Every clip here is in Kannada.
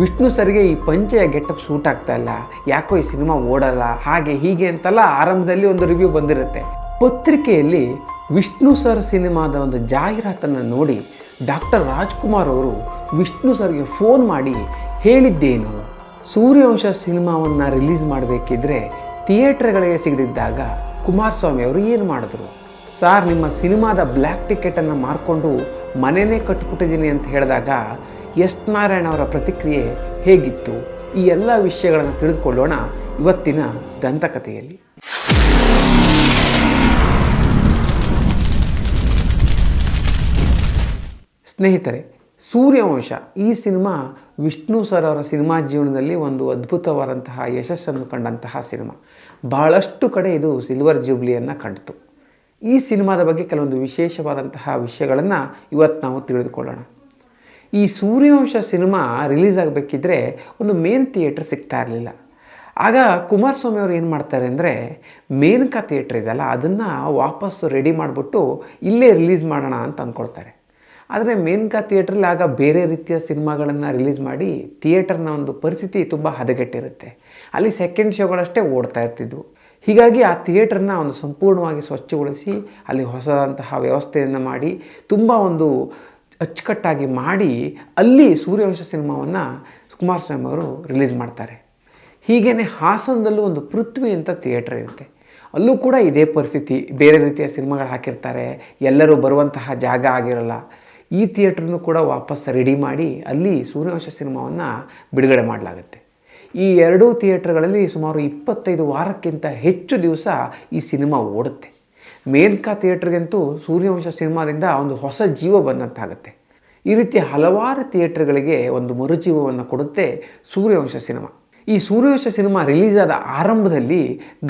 ವಿಷ್ಣು ಸರ್ಗೆ ಈ ಪಂಚೆಯ ಗೆಟಪ್ ಸೂಟ್ ಆಗ್ತಾ ಇಲ್ಲ. ಯಾಕೋ ಈ ಸಿನಿಮಾ ಓಡಲ್ಲ, ಹಾಗೆ ಹೀಗೆ ಅಂತೆಲ್ಲ ಆರಂಭದಲ್ಲಿ ಒಂದು ರಿವ್ಯೂ ಬಂದಿರುತ್ತೆ. ಪತ್ರಿಕೆಯಲ್ಲಿ ವಿಷ್ಣು ಸರ್ ಸಿನಿಮಾದ ಒಂದು ಜಾಹೀರಾತನ್ನು ನೋಡಿ ಡಾಕ್ಟರ್ ರಾಜ್ಕುಮಾರ್ ಅವರು ವಿಷ್ಣು ಸರ್ಗೆ ಫೋನ್ ಮಾಡಿ ಹೇಳಿದ್ದೇನು? ಸೂರ್ಯವಂಶ ಸಿನಿಮಾವನ್ನು ರಿಲೀಸ್ ಮಾಡಬೇಕಿದ್ರೆ ಥಿಯೇಟ್ರ್ಗಳಿಗೆ ಸಿಗದಿದ್ದಾಗ ಕುಮಾರಸ್ವಾಮಿ ಅವರು ಏನು ಮಾಡಿದ್ರು? ಸಾರ್, ನಿಮ್ಮ ಸಿನಿಮಾದ ಬ್ಲ್ಯಾಕ್ ಟಿಕೆಟನ್ನು ಮಾರ್ಕೊಂಡು ಮನೆಯೇ ಕಟ್ಬಿಟ್ಟಿದ್ದೀನಿ ಅಂತ ಹೇಳಿದಾಗ ಎಸ್ ನಾರಾಯಣ ಅವರ ಪ್ರತಿಕ್ರಿಯೆ ಹೇಗಿತ್ತು? ಈ ಎಲ್ಲ ವಿಷಯಗಳನ್ನು ತಿಳಿದುಕೊಳ್ಳೋಣ ಇವತ್ತಿನ ದಂತಕಥೆಯಲ್ಲಿ. ಸ್ನೇಹಿತರೆ, ಸೂರ್ಯವಂಶ ಈ ಸಿನಿಮಾ ವಿಷ್ಣು ಸರ್ ಅವರ ಸಿನಿಮಾ ಜೀವನದಲ್ಲಿ ಒಂದು ಅದ್ಭುತವಾದಂತಹ ಯಶಸ್ಸನ್ನು ಕಂಡಂತಹ ಸಿನಿಮಾ. ಬಹಳಷ್ಟು ಕಡೆ ಇದು ಸಿಲ್ವರ್ ಜೂಬ್ಲಿಯನ್ನು ಕಂಡಿತು. ಈ ಸಿನಿಮಾದ ಬಗ್ಗೆ ಕೆಲವೊಂದು ವಿಶೇಷವಾದಂತಹ ವಿಷಯಗಳನ್ನು ಇವತ್ತು ನಾವು ತಿಳಿದುಕೊಳ್ಳೋಣ. ಈ ಸೂರ್ಯವಂಶ ಸಿನಿಮಾ ರಿಲೀಸ್ ಆಗಬೇಕಿದ್ರೆ ಒಂದು ಮೇನ್ ಥಿಯೇಟ್ರ್ ಸಿಗ್ತಾ ಇರಲಿಲ್ಲ. ಆಗ ಕುಮಾರಸ್ವಾಮಿ ಅವರು ಏನು ಮಾಡ್ತಾರೆ ಅಂದರೆ ಮೇನಕಾ ಥಿಯೇಟ್ರ್ ಇದೆಯಲ್ಲ, ಅದನ್ನು ವಾಪಸ್ಸು ರೆಡಿ ಮಾಡಿಬಿಟ್ಟು ಇಲ್ಲೇ ರಿಲೀಸ್ ಮಾಡೋಣ ಅಂತ ಅಂದ್ಕೊಳ್ತಾರೆ ಆದರೆ ಮೇನಕಾ ಥಿಯೇಟ್ರಲ್ಲಿ ಆಗ ಬೇರೆ ರೀತಿಯ ಸಿನಿಮಾಗಳನ್ನು ರಿಲೀಸ್ ಮಾಡಿ ಥಿಯೇಟರ್ನ ಒಂದು ಪರಿಸ್ಥಿತಿ ತುಂಬ ಹದಗೆಟ್ಟಿರುತ್ತೆ. ಅಲ್ಲಿ ಸೆಕೆಂಡ್ ಶೋಗಳಷ್ಟೇ ಓಡ್ತಾ ಇರ್ತಿದ್ವು. ಹೀಗಾಗಿ ಆ ಥಿಯೇಟ್ರನ್ನ ಒಂದು ಸಂಪೂರ್ಣವಾಗಿ ಸ್ವಚ್ಛಗೊಳಿಸಿ ಅಲ್ಲಿ ಹೊಸದಂತಹ ವ್ಯವಸ್ಥೆಯನ್ನು ಮಾಡಿ ತುಂಬ ಒಂದು ಅಚ್ಚುಕಟ್ಟಾಗಿ ಮಾಡಿ ಅಲ್ಲಿ ಸೂರ್ಯವಂಶ ಸಿನಿಮಾವನ್ನು ಕುಮಾರಸ್ವಾಮಿ ಅವರು ರಿಲೀಸ್ ಮಾಡ್ತಾರೆ. ಹೀಗೇ ಹಾಸನದಲ್ಲೂ ಒಂದು ಪೃಥ್ವಿ ಅಂತ ಥಿಯೇಟ್ರ್ ಇರುತ್ತೆ. ಅಲ್ಲೂ ಕೂಡ ಇದೇ ಪರಿಸ್ಥಿತಿ. ಬೇರೆ ರೀತಿಯ ಸಿನಿಮಾಗಳು ಹಾಕಿರ್ತಾರೆ. ಎಲ್ಲರೂ ಬರುವಂತಹ ಜಾಗ ಆಗಿರಲ್ಲ. ಈ ಥಿಯೇಟ್ರನ್ನು ಕೂಡ ವಾಪಸ್ ರೆಡಿ ಮಾಡಿ ಅಲ್ಲಿ ಸೂರ್ಯವಂಶ ಸಿನಿಮಾವನ್ನು ಬಿಡುಗಡೆ ಮಾಡಲಾಗುತ್ತೆ. ಈ ಎರಡೂ ಥಿಯೇಟ್ರ್ಗಳಲ್ಲಿ ಸುಮಾರು ಇಪ್ಪತ್ತೈದು ವಾರಕ್ಕಿಂತ ಹೆಚ್ಚು ದಿವಸ ಈ ಸಿನಿಮಾ ಓಡುತ್ತೆ. ಮೇನ್ಕಾ ಥಿಯೇಟ್ರಿಗಂತೂ ಸೂರ್ಯವಂಶ ಸಿನಿಮಾದಿಂದ ಒಂದು ಹೊಸ ಜೀವ ಬಂದಂತಾಗುತ್ತೆ. ಈ ರೀತಿ ಹಲವಾರು ಥಿಯೇಟ್ರ್ಗಳಿಗೆ ಒಂದು ಮರುಜೀವವನ್ನು ಕೊಡುತ್ತೆ ಸೂರ್ಯವಂಶ ಸಿನಿಮಾ. ಈ ಸೂರ್ಯವಂಶ ಸಿನಿಮಾ ರಿಲೀಸ್ ಆದ ಆರಂಭದಲ್ಲಿ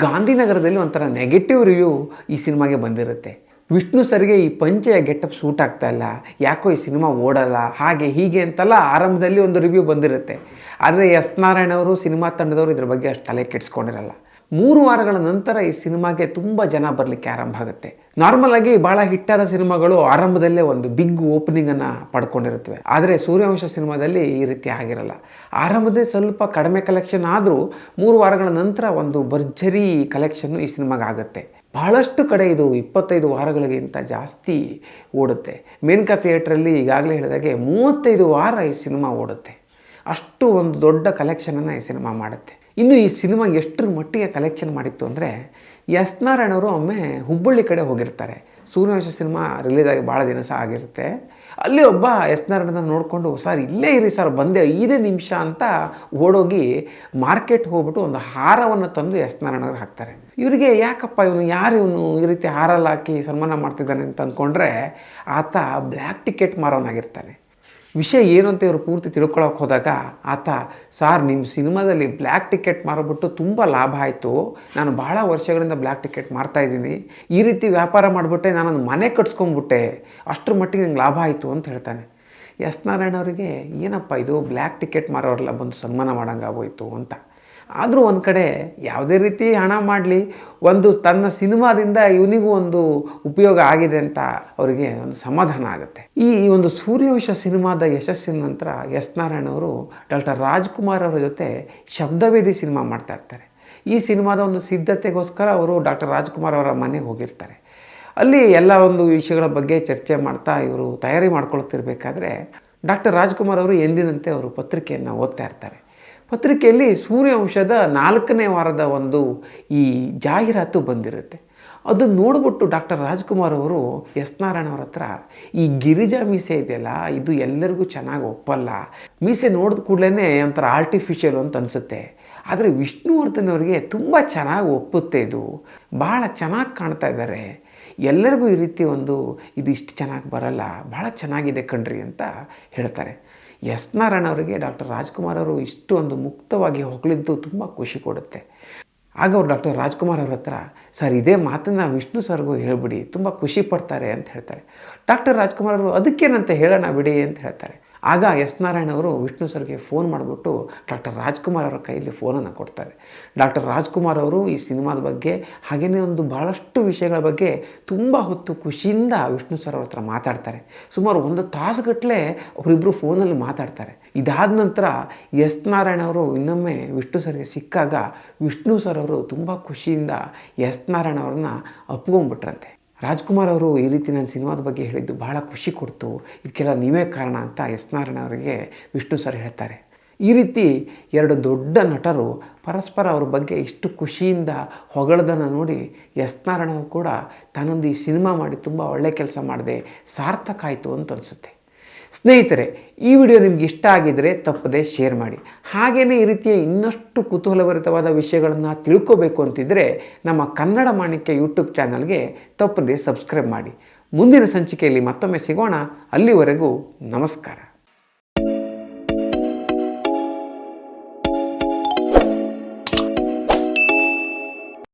ಗಾಂಧಿನಗರದಲ್ಲಿ ಒಂಥರ ನೆಗೆಟಿವ್ ರಿವ್ಯೂ ಈ ಸಿನಿಮಾಗೆ ಬಂದಿರುತ್ತೆ. ವಿಷ್ಣು ಸರ್ಗೆ ಈ ಪಂಚೆಯ ಗೆಟಪ್ ಸೂಟ್ ಆಗ್ತಾ ಇಲ್ಲ. ಯಾಕೋ ಈ ಸಿನಿಮಾ ಓಡಲ್ಲ, ಹಾಗೆ ಹೀಗೆ ಅಂತೆಲ್ಲ ಆರಂಭದಲ್ಲಿ ಒಂದು ರಿವ್ಯೂ ಬಂದಿರುತ್ತೆ. ಆದರೆ ಎಸ್ ನಾರಾಯಣ ಅವರು, ಸಿನಿಮಾ ತಂಡದವರು ಇದ್ರ ಬಗ್ಗೆ ಅಷ್ಟು ತಲೆ ಕೆಡಿಸ್ಕೊಂಡಿರಲ್ಲ. ಮೂರು ವಾರಗಳ ನಂತರ ಈ ಸಿನಿಮಾಗೆ ತುಂಬ ಜನ ಬರಲಿಕ್ಕೆ ಆರಂಭ ಆಗುತ್ತೆ. ನಾರ್ಮಲ್ ಆಗಿ ಭಾಳ ಹಿಟ್ಟಾದ ಸಿನಿಮಾಗಳು ಆರಂಭದಲ್ಲೇ ಒಂದು ಬಿಗ್ ಓಪನಿಂಗನ್ನು ಪಡ್ಕೊಂಡಿರುತ್ತವೆ. ಆದರೆ ಸೂರ್ಯವಂಶ ಸಿನಿಮಾದಲ್ಲಿ ಈ ರೀತಿ ಆಗಿರಲ್ಲ. ಆರಂಭದಲ್ಲಿ ಸ್ವಲ್ಪ ಕಡಿಮೆ ಕಲೆಕ್ಷನ್ ಆದರೂ ಮೂರು ವಾರಗಳ ನಂತರ ಒಂದು ಭರ್ಜರಿ ಕಲೆಕ್ಷನ್ನು ಈ ಸಿನಿಮಾಗೆ ಆಗುತ್ತೆ. ಬಹಳಷ್ಟು ಕಡೆ ಇದು ಇಪ್ಪತ್ತೈದು ವಾರಗಳಿಗಿಂತ ಜಾಸ್ತಿ ಓಡುತ್ತೆ. ಮೇನ್ಕಾ ಥಿಯೇಟ್ರಲ್ಲಿ ಈಗಾಗಲೇ ಹೇಳಿದಾಗೆ ಮೂವತ್ತೈದು ವಾರ ಈ ಸಿನಿಮಾ ಓಡುತ್ತೆ. ಅಷ್ಟು ಒಂದು ದೊಡ್ಡ ಕಲೆಕ್ಷನನ್ನು ಈ ಸಿನಿಮಾ ಮಾಡುತ್ತೆ. ಇನ್ನು ಈ ಸಿನಿಮಾ ಎಷ್ಟರ ಮಟ್ಟಿಗೆ ಕಲೆಕ್ಷನ್ ಮಾಡಿತ್ತು ಅಂದರೆ ಎಸ್ ನಾರಾಯಣವರು ಒಮ್ಮೆ ಹುಬ್ಬಳ್ಳಿ ಕಡೆ ಹೋಗಿರ್ತಾರೆ. ಸೂರ್ಯವಂಶ ಸಿನಿಮಾ ರಿಲೀಸ್ ಆಗಿ ಭಾಳ ದಿನ ಸಹ ಆಗಿರುತ್ತೆ. ಅಲ್ಲಿ ಒಬ್ಬ ಎಸ್ ನಾರಾಯಣನ ನೋಡಿಕೊಂಡು, ಸರ್, ಇಲ್ಲೇ ಇರಿ ಸರ್, ಬಂದೆ, ಐದೇ ನಿಮಿಷ ಅಂತ ಓಡೋಗಿ ಮಾರ್ಕೆಟ್ ಹೋಗ್ಬಿಟ್ಟು ಒಂದು ಹಾರವನ್ನು ತಂದು ಎಸ್ ನಾರಾಯಣವ್ರು ಹಾಕ್ತಾರೆ. ಇವರಿಗೆ ಯಾಕಪ್ಪ ಇವನು, ಯಾರು ಇವನು ಈ ರೀತಿ ಹಾರಲ್ಲಿ ಹಾಕಿ ಸನ್ಮಾನ ಮಾಡ್ತಿದ್ದಾನೆ ಅಂತ ಅಂದ್ಕೊಂಡ್ರೆ ಆತ ಬ್ಲ್ಯಾಕ್ ಟಿಕೆಟ್ ಮಾರೋನಾಗಿರ್ತಾನೆ. ವಿಷಯ ಏನು ಅಂತ ಇವರು ಪೂರ್ತಿ ತಿಳ್ಕೊಳಕ್ಕೆ ಹೋದಾಗ ಆತ, ಸಾರ್ ನಿಮ್ಮ ಸಿನಿಮಾದಲ್ಲಿ ಬ್ಲ್ಯಾಕ್ ಟಿಕೆಟ್ ಮಾರಿಬಿಟ್ಟು ತುಂಬ ಲಾಭ ಆಯಿತು. ನಾನು ಭಾಳ ವರ್ಷಗಳಿಂದ ಬ್ಲ್ಯಾಕ್ ಟಿಕೆಟ್ ಮಾರ್ತಾ ಇದ್ದೀನಿ. ಈ ರೀತಿ ವ್ಯಾಪಾರ ಮಾಡಿಬಿಟ್ಟೆ, ನಾನೊಂದು ಮನೆ ಕಟ್ಸ್ಕೊಂಡ್ಬಿಟ್ಟೆ ಅಷ್ಟರ ಮಟ್ಟಿಗೆ ನಂಗೆ ಲಾಭ ಆಯಿತು ಅಂತ ಹೇಳ್ತಾನೆ. ಎಸ್ ನಾರಾಯಣ ಅವರಿಗೆ, ಏನಪ್ಪ ಇದು ಬ್ಲ್ಯಾಕ್ ಟಿಕೆಟ್ ಮಾರೋರೆಲ್ಲ ಬಂದು ಸನ್ಮಾನ ಮಾಡೋಂಗಾಗೋಯ್ತು ಅಂತ. ಆದರೂ ಒಂದು ಕಡೆ ಯಾವುದೇ ರೀತಿ ಹಣ ಮಾಡಲಿ, ಒಂದು ತನ್ನ ಸಿನಿಮಾದಿಂದ ಇವನಿಗೂ ಒಂದು ಉಪಯೋಗ ಆಗಿದೆ ಅಂತ ಅವರಿಗೆ ಒಂದು ಸಮಾಧಾನ ಆಗುತ್ತೆ. ಈ ಒಂದು ಸೂರ್ಯವಂಶ ಸಿನಿಮಾದ ಯಶಸ್ಸಿನ ನಂತರ ಎಸ್ ನಾರಾಯಣ ಅವರು ಡಾಕ್ಟರ್ ರಾಜ್ಕುಮಾರ್ ಅವರ ಜೊತೆ ಶಬ್ದವೇದಿ ಸಿನಿಮಾ ಮಾಡ್ತಾ ಇರ್ತಾರೆ. ಈ ಸಿನಿಮಾದ ಒಂದು ಸಿದ್ಧತೆಗೋಸ್ಕರ ಅವರು ಡಾಕ್ಟರ್ ರಾಜ್ಕುಮಾರ್ ಅವರ ಮನೆಗೆ ಹೋಗಿರ್ತಾರೆ. ಅಲ್ಲಿ ಎಲ್ಲ ಒಂದು ವಿಷಯಗಳ ಬಗ್ಗೆ ಚರ್ಚೆ ಮಾಡ್ತಾ ಇವರು ತಯಾರಿ ಮಾಡ್ಕೊಳ್ತಿರ್ಬೇಕಾದ್ರೆ ಡಾಕ್ಟರ್ ರಾಜ್ಕುಮಾರ್ ಅವರು ಎಂದಿನಂತೆ ಅವರು ಪತ್ರಿಕೆಯನ್ನು ಓದ್ತಾ ಇರ್ತಾರೆ. ಪತ್ರಿಕೆಯಲ್ಲಿ ಸೂರ್ಯವಂಶದ ನಾಲ್ಕನೇ ವಾರದ ಒಂದು ಈ ಜಾಹೀರಾತು ಬಂದಿರುತ್ತೆ. ಅದನ್ನು ನೋಡ್ಬಿಟ್ಟು ಡಾಕ್ಟರ್ ರಾಜ್ಕುಮಾರ್ ಅವರು ಎಸ್ ನಾರಾಯಣ ಅವ್ರ ಹತ್ರ, ಈ ಗಿರಿಜಾ ಮೀಸೆ ಇದೆಯಲ್ಲ, ಇದು ಎಲ್ಲರಿಗೂ ಚೆನ್ನಾಗಿ ಒಪ್ಪಲ್ಲ. ಮೀಸೆ ನೋಡಿದ ಕೂಡಲೇ ಒಂಥರ ಆರ್ಟಿಫಿಷಿಯಲ್ ಅಂತ ಅನಿಸುತ್ತೆ. ಆದರೆ ವಿಷ್ಣುವರ್ಧನ್ ಅವರಿಗೆ ತುಂಬ ಚೆನ್ನಾಗಿ ಒಪ್ಪುತ್ತೆ ಇದು. ಭಾಳ ಚೆನ್ನಾಗಿ ಕಾಣ್ತಾ ಇದ್ದಾರೆ ಎಲ್ಲರಿಗೂ ಈ ರೀತಿ ಒಂದು ಇದು ಇಷ್ಟು ಚೆನ್ನಾಗಿ ಬರಲ್ಲ, ಭಾಳ ಚೆನ್ನಾಗಿದೆ ಕಣ್ರಿ ಅಂತ ಹೇಳ್ತಾರೆ. ಎಸ್ ನಾರಾಯಣ ಅವರಿಗೆ ಡಾಕ್ಟರ್ ರಾಜ್ಕುಮಾರ್ ಅವರು ಇಷ್ಟು ಒಂದು ಮುಕ್ತವಾಗಿ ಹೊಗಳಿದ್ದು ತುಂಬ ಖುಷಿ ಕೊಡುತ್ತೆ. ಆಗ ಅವರು ಡಾಕ್ಟರ್ ರಾಜ್ಕುಮಾರ್ ಅವ್ರ ಹತ್ರ, ಸರ್, ಇದೇ ಮಾತನ್ನು ವಿಷ್ಣು ಸರ್ಗೂ ಹೇಳಿಬಿಡಿ, ತುಂಬ ಖುಷಿ ಪಡ್ತಾರೆ ಅಂತ ಹೇಳ್ತಾರೆ. ಡಾಕ್ಟರ್ ರಾಜ್ಕುಮಾರ್ ಅವರು, ಅದಕ್ಕೇನಂತ ಹೇಳೋಣ ಬಿಡಿ ಅಂತ ಹೇಳ್ತಾರೆ. ಆಗ ಎಸ್ ನಾರಾಯಣ ಅವರು ವಿಷ್ಣು ಸರ್ಗೆ ಫೋನ್ ಮಾಡಿಬಿಟ್ಟು ಡಾಕ್ಟರ್ ರಾಜ್ಕುಮಾರ್ ಅವರ ಕೈಯಲ್ಲಿ ಫೋನನ್ನು ಕೊಡ್ತಾರೆ. ಡಾಕ್ಟರ್ ರಾಜ್ಕುಮಾರ್ ಅವರು ಈ ಸಿನಿಮಾದ ಬಗ್ಗೆ ಹಾಗೆಯೇ ಒಂದು ಭಾಳಷ್ಟು ವಿಷಯಗಳ ಬಗ್ಗೆ ತುಂಬ ಹೊತ್ತು ಖುಷಿಯಿಂದ ವಿಷ್ಣು ಸರ್ ಅವ್ರ ಹತ್ರ ಮಾತಾಡ್ತಾರೆ. ಸುಮಾರು ಒಂದು ತಾಸುಗಟ್ಟಲೆ ಅವರಿಬ್ಬರು ಫೋನಲ್ಲಿ ಮಾತಾಡ್ತಾರೆ. ಇದಾದ ನಂತರ ಎಸ್ ನಾರಾಯಣ ಅವರು ಇನ್ನೊಮ್ಮೆ ವಿಷ್ಣು ಸರ್ಗೆ ಸಿಕ್ಕಾಗ ವಿಷ್ಣು ಸರ್ ಅವರು ತುಂಬ ಖುಷಿಯಿಂದ ಎಸ್ ನಾರಾಯಣ ಅವ್ರನ್ನ ಅಪ್ಕೊಂಡ್ಬಿಟ್ರಂತೆ. ರಾಜ್ಕುಮಾರ್ ಅವರು ಈ ರೀತಿ ನನ್ನ ಸಿನಿಮಾದ ಬಗ್ಗೆ ಹೇಳಿದ್ದು ಬಹಳ ಖುಷಿ ಕೊಡ್ತು. ಇದಕ್ಕೆಲ್ಲ ನೀವೇ ಕಾರಣ ಅಂತ ಎಸ್ ನಾರಾಯಣ ಅವರಿಗೆ ವಿಷ್ಣು ಸರ್ ಹೇಳ್ತಾರೆ. ಈ ರೀತಿ ಎರಡು ದೊಡ್ಡ ನಟರು ಪರಸ್ಪರ ಅವ್ರ ಬಗ್ಗೆ ಇಷ್ಟು ಖುಷಿಯಿಂದ ಹೊಗಳದನ್ನು ನೋಡಿ ಎಸ್ ನಾರಾಯಣ ಕೂಡ ತಾನೊಂದು ಈ ಸಿನಿಮಾ ಮಾಡಿ ತುಂಬ ಒಳ್ಳೆಯ ಕೆಲಸ ಮಾಡಿದೆ ಸಾರ್ಥಕ ಆಯಿತು ಅಂತ ಅನಿಸುತ್ತೆ. ಸ್ನೇಹಿತರೆ, ಈ ವಿಡಿಯೋ ನಿಮ್ಗೆ ಇಷ್ಟ ಆಗಿದರೆ ತಪ್ಪದೆ ಶೇರ್ ಮಾಡಿ. ಹಾಗೆಯೇ ಈ ರೀತಿಯ ಇನ್ನಷ್ಟು ಕುತೂಹಲಭರಿತವಾದ ವಿಷಯಗಳನ್ನು ತಿಳ್ಕೋಬೇಕು ಅಂತಿದ್ದರೆ ನಮ್ಮ ಕನ್ನಡ ಮಾಣಿಕ್ಯ ಯೂಟ್ಯೂಬ್ ಚಾನಲ್ಗೆ ತಪ್ಪದೆ ಸಬ್ಸ್ಕ್ರೈಬ್ ಮಾಡಿ. ಮುಂದಿನ ಸಂಚಿಕೆಯಲ್ಲಿ ಮತ್ತೊಮ್ಮೆ ಸಿಗೋಣ. ಅಲ್ಲಿವರೆಗೂ ನಮಸ್ಕಾರ.